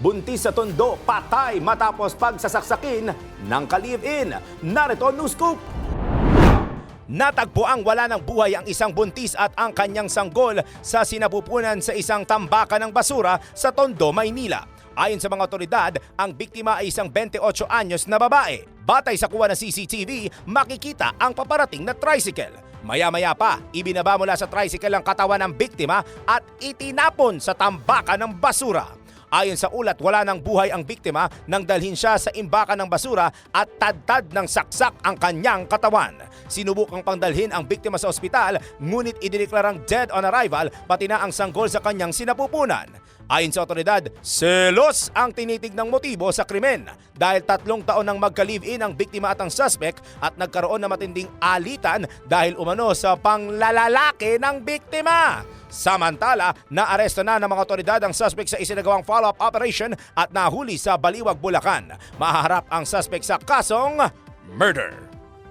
buntis sa tondo, patay matapos pagsasaksakin ng ka-live-in. Narito news scoop. Natagpo ang wala ng buhay ang isang buntis at ang kanyang sanggol sa sinapupunan sa isang tambakan ng basura sa Tondo, Maynila. Ayon sa mga otoridad, ang biktima ay isang 28 anyos na babae. Batay sa kuha ng CCTV, makikita ang paparating na tricycle. Maya-maya pa, ibinaba mula sa tricycle ang katawan ng biktima at itinapon sa tambakan ng basura. Ayon sa ulat, wala ng buhay ang biktima nang dalhin siya sa imbakan ng basura at tadtad ng saksak ang kanyang katawan. Sinubukang pangdalhin ang biktima sa ospital ngunit idineklarang dead on arrival pati na ang sanggol sa kanyang sinapupunan. Ayon sa otoridad, selos ang tinitignang motibo sa krimen dahil tatlong taon nang magka-live-in ang biktima at ang suspect at nagkaroon na matinding alitan dahil umano sa panglalalaki ng biktima. Samantala, naaresto na ng mga otoridad ang suspect sa isinagawang follow-up operation at nahuli sa Baliwag, Bulacan. Mahaharap ang suspect sa kasong murder.